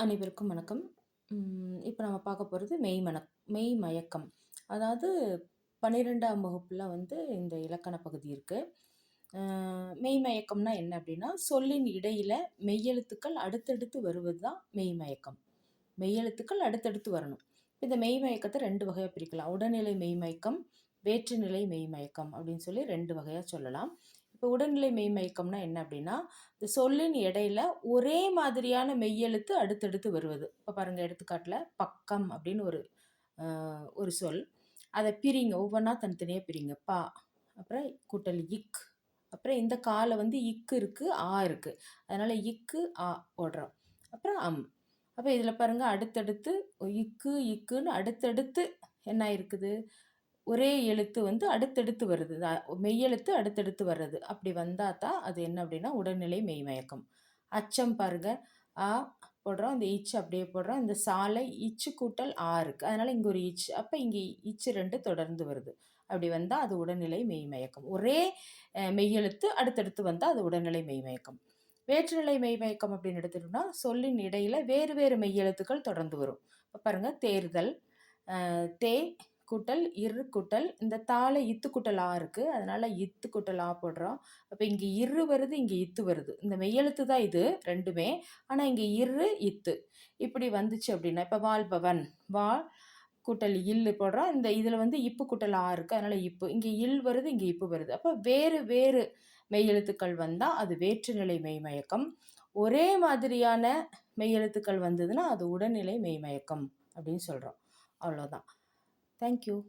அனைவருக்கும் வணக்கம். இப்போ நம்ம பார்க்க போகிறது மெய் மணக் மெய் மயக்கம். அதாவது பன்னிரெண்டாம் வகுப்பில் வந்து இந்த இலக்கண பகுதி இருக்குது மெய் மயக்கம்னா என்ன அப்படின்னா, சொல்லின் இடையில் மெய்யெழுத்துக்கள் அடுத்தடுத்து வருவது தான் மெய் மயக்கம். மெய்யெழுத்துக்கள் அடுத்தடுத்து வரணும். இந்த மெய் மயக்கத்தை ரெண்டு வகையாக பிரிக்கலாம். உடல்நிலை மெய் மயக்கம், வேற்றுநிலை மெய் மயக்கம் அப்படின்னு சொல்லி ரெண்டு வகையாக சொல்லலாம். இப்போ உடல்நிலை மெய்மயக்கம்னா என்ன அப்படின்னா, இந்த சொல்லின் இடையில ஒரே மாதிரியான மெய்யெழுத்து அடுத்தடுத்து வருவது. இப்போ பாருங்க எடுத்துக்காட்டில் பக்கம் அப்படின்னு ஒரு ஒரு சொல். அதை பிரிங்க. ஒவ்வொன்றா தனித்தனியாக பிரிங்க. பா அப்புறம் கூட்டல் இக். அப்புறம் இந்த காலை வந்து இக்கு இருக்குது ஆ இருக்குது அதனால் இக்கு, ஆ போடுறோம். அப்புறம் அம். அப்போ இதில் பாருங்கள் அடுத்தடுத்து இக்கு, இக்குன்னு அடுத்தடுத்து என்ன ஆயிருக்குது? ஒரே எழுத்து வந்து அடுத்தடுத்து வருது. மெய்யெழுத்து அடுத்தடுத்து வர்றது. அப்படி வந்தால் தான் அது என்ன அப்படின்னா, உடல்நிலை மெய்மயக்கம். அச்சம் பாருங்க. ஆ போடுறோம். இந்த இச் அப்படியே போடுறோம். இந்த சாலை இச்சு கூட்டல் ஆ இருக்குது அதனால் இங்கே ஒரு இச். அப்போ இங்கே இச்சு ரெண்டு தொடர்ந்து வருது. அப்படி வந்தால் அது உடல்நிலை மெய்மயக்கம். ஒரே மெய்யெழுத்து அடுத்தடுத்து வந்தால் அது உடல்நிலை மெய்மயக்கம். வேற்றுநிலை மெய்மயக்கம் அப்படின்னு எடுத்துட்டோம்னா, சொல்லின் இடையில் வேறு வேறு மெய்யெழுத்துக்கள் தொடர்ந்து வரும். இப்போ பாருங்கள் தேர்தல், தே கூட்டல் இரு கூட்டல் இந்த தாளை இத்து கூட்டல் ஆ இருக்கு. அதனால இத்து கூட்டல் ஆ போடுறோம். அப்போ இங்க இரு வருது, இங்க இத்து வருது. இந்த மெய்யெழுத்து தான் இது ரெண்டுமே ஆனா இங்க இரு, இத்து. இப்படி வந்துச்சு அப்படின்னா, இப்ப வாழ்பவன், வா கூட்டல் இல்லு போடுறோம். இந்த இதுல வந்து இப்பு கூட்டல் ஆ இருக்கு. அதனால இப்பு. இங்க இல் வருது, இங்க இப்பு வருது. அப்ப வேறு வேறு மெய்யெழுத்துக்கள் வந்தா அது வேற்றுநிலை மெய்மயக்கம். ஒரே மாதிரியான மெய்யெழுத்துக்கள் வந்ததுன்னா, அது உடல்நிலை மெய்மயக்கம் அப்படின்னு சொல்றோம். அவ்வளோதான். Thank you.